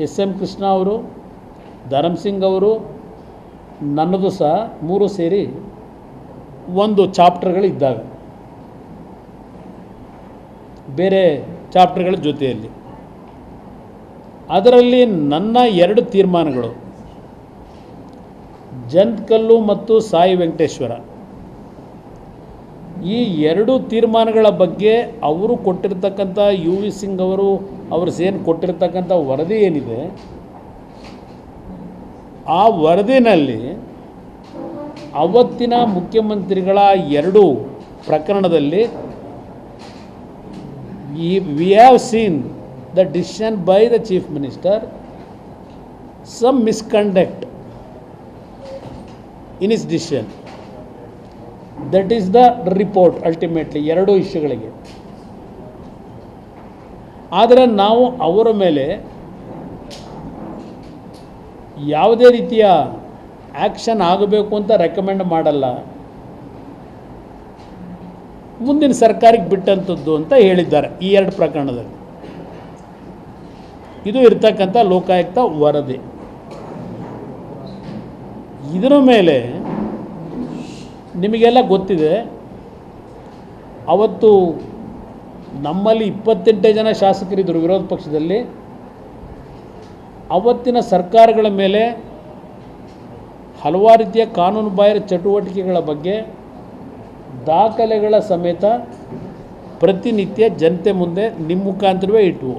S M Krishna ಅವರು ಧರಮ್ಸಿಂಗ್ ಅವರು, ನನ್ನದು ಸಹ ಮೂರು ಸೇರಿ ಒಂದು ಚಾಪ್ಟರ್ಗಳು ಇದ್ದಾವೆ ಬೇರೆ ಚಾಪ್ಟರ್ಗಳ ಜೊತೆಯಲ್ಲಿ. ಅದರಲ್ಲಿ ನನ್ನ ಎರಡು ತೀರ್ಮಾನಗಳು. ಜಂತ್ಕಲ್ಲು ಮತ್ತು ಸಾಯಿ ವೆಂಕಟೇಶ್ವರ. ಈ ಎರಡು ತೀರ್ಮಾನಗಳ ಬಗ್ಗೆ ಅವರು ಕೊಟ್ಟಿರ್ತಕ್ಕಂಥ ಯು ವಿ ಸಿಂಗ್ ಅವರು ಅವರು ಸೇನ್ ಕೊಟ್ಟಿರ್ತಕ್ಕಂಥ ವರದಿ ಏನಿದೆ? ಆ ವರದಿನಲ್ಲಿ ಅವತ್ತಿನ ಮುಖ್ಯಮಂತ್ರಿಗಳ ಎರಡು ಪ್ರಕರಣದಲ್ಲಿ ಈ we have seen the decision by the chief minister some misconduct in his decision that is the report ultimately ಎರಡೂ ಇಶ್ಯೂಗಳಿಗೆ. ಆದರೆ ನಾವು ಅವರ ಮೇಲೆ ಯಾವುದೇ ರೀತಿಯ ಆ್ಯಕ್ಷನ್ ಆಗಬೇಕು ಅಂತ ರೆಕಮೆಂಡ್ ಮಾಡಲ್ಲ. ಮುಂದಿನ ಸರ್ಕಾರಕ್ಕೆ ಬಿಟ್ಟಂಥದ್ದು ಅಂತ ಹೇಳಿದ್ದಾರೆ ಈ ಎರಡು ಪ್ರಕರಣದಲ್ಲಿ. ಇದು ಇರ್ತಕ್ಕಂಥ ಲೋಕಾಯುಕ್ತ ವರದಿ. ಇದರ ಮೇಲೆ ನಿಮಗೆಲ್ಲ ಗೊತ್ತಿದೆ, ಅವತ್ತು ನಮ್ಮಲ್ಲಿ ಇಪ್ಪತ್ತೆಂಟೇ ಜನ ಶಾಸಕರಿದ್ದರು ವಿರೋಧ ಪಕ್ಷದಲ್ಲಿ. ಅವತ್ತಿನ ಸರ್ಕಾರಗಳ ಮೇಲೆ ಹಲವಾರು ರೀತಿಯ ಕಾನೂನು ಚಟುವಟಿಕೆಗಳ ಬಗ್ಗೆ ದಾಖಲೆಗಳ ಸಮೇತ ಪ್ರತಿನಿತ್ಯ ಜನತೆ ಮುಂದೆ ನಿಮ್ಮ ಮುಖಾಂತರವೇ ಇಟ್ವು.